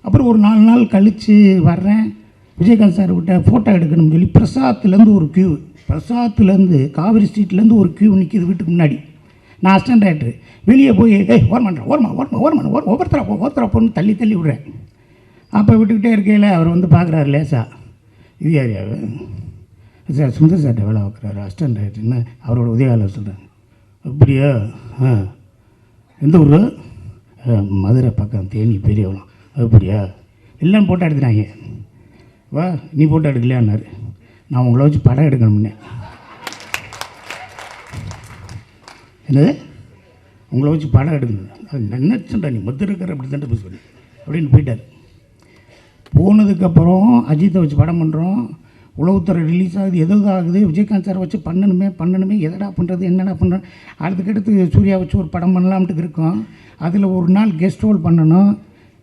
அப்புறம் ஒரு நாலு நாள் கழித்து வர்றேன். விஜயகாந்த் சார் விட்ட ஃபோட்டோ எடுக்கணும்னு சொல்லி பிரசாத்துலேருந்து ஒரு கியூ பிரசாத்துலேருந்து காவிரி ஸ்ட்ரீட்லேருந்து ஒரு கியூ நிற்கிது வீட்டுக்கு முன்னாடி. நான் அசிஸ்டன்ட் ஆகிட்டு வெளியே போய் ஏய் ஓரமாட்டேன் ஓரமா ஓரமா ஓரமா ஓர ஒவ்வொருத்தரா போ ஒருத்தரா போன்னு தள்ளி தள்ளி விடுறேன். அப்போ விட்டுக்கிட்டே இருக்கையில் அவர் வந்து பார்க்குறாரு லேசா. இது யாரியாவு சார் சுந்தர் சார்ட்ட வேலை பார்க்குறாரு அசிஸ்டன்ட் ஆகிட்டுன்னு அவரோட உதவியாளர் சொல்கிறேன் அப்படியா? ஆ. எந்த ஊர்? மதுரை பக்கம் தேனி பெரியவளம். அப்படியா? எல்லாம் ஃபோட்டோ எடுத்துனாங்க வா நீ ஃபோட்டோ எடுக்கலையான்னாரு. நான் உங்களை வச்சு படம் எடுக்கணும்னே என்னது? உங்களை வச்சு படம் எடுக்கணும். அது நினச்சண்டா நீ மதுரைக்கார அப்படி தான் போய் சொல்லி அப்படின்னு போயிட்டார். போனதுக்கப்புறம் அஜித்தை வச்சு படம் பண்ணுறோம் உளவுத்துறை ரிலீஸ் ஆகுது. எது ஆகுது? விஜயகாந்த் சார் வச்சு பண்ணணுமே பண்ணணுமே. எதடா பண்ணுறது என்னடா பண்ணுறோம் அதுக்கடுத்து சூர்யா வச்சு ஒரு படம் பண்ணலாம்ட்டு இருக்கோம். அதில் ஒரு நாள் கெஸ்ட் ரோல் பண்ணணும்.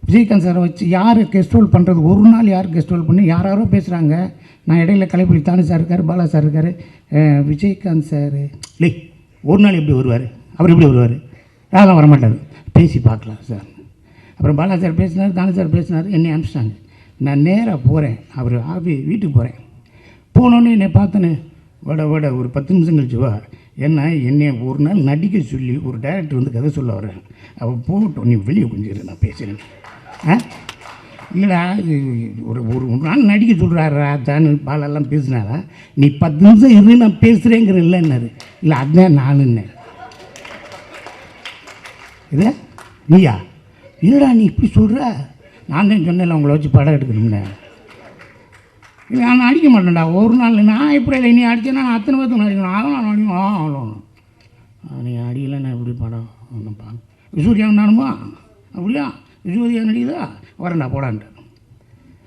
விஜயகாந்த் சாரை வச்சு யார் கெஸ்ட் ரோல் பண்ணுறது ஒரு நாள் யார் கெஸ்ட் ரோல் பண்ணி? யாராரோ பேசுகிறாங்க நான் இடையில கலைப்புலி தானு சார் இருக்கார் பாலா சார் இருக்கார். விஜயகாந்த் சார். லே ஒரு நாள் எப்படி வருவார்? அவர் எப்படி வருவார்? அதெல்லாம் வரமாட்டார். பேசி பார்க்கலாம் சார். அப்புறம் பாலா சார் பேசினார் தானு சார் பேசினார் என்னை அனுப்பிச்சிட்டாங்க. நான் நேராக போகிறேன் அவர் ஆஃபி வீட்டுக்கு போகிறேன் போனோன்னே என்னை பார்த்தனே வட வட ஒரு பத்து நிமிஷம் கழிச்சு வா. என்ன என்னை ஒரு நாள் நடிக்க சொல்லி ஒரு டேரக்டர் வந்து கதை சொல்ல வர்றேன் அவள் போகட்டும் நீ வெளியே கொஞ்சம் நான் பேசுகிறேன் ஆ? இல்லைடா ஒரு ஒரு ஒரு நாள் நடிக்க சொல்கிறாரா தானு பாலெல்லாம் பேசினாரா? நீ பத்து நிமிஷம் இரு நான் பேசுகிறேங்கிற இல்லைன்னாரு இல்லை அதுதான் நானுன்னு இது? நீயா? இல்லைடா நீ இப்படி சொல்கிற நான் தான் சொன்னேன்ல உங்களை வச்சு படம் எடுக்கணும்னு. நான் அடிக்க மாட்டேன்டா. ஒரு நாள் நான் எப்படி இல்லை? நீ அடிச்சேன்னா நான் அத்தனை பேர்த்துக்கு அடிக்கணும் அதெல்லாம் நடிக்கணும் ஆ அவ்வளோ நீ அடிக்கலை நான் எப்படி படம் ஒன்றும் பார்க்க சூர்யா நானுமா? அப்படியா? சூர்யா நடிக்குதா? வரேன்டா போடான்ட்டு.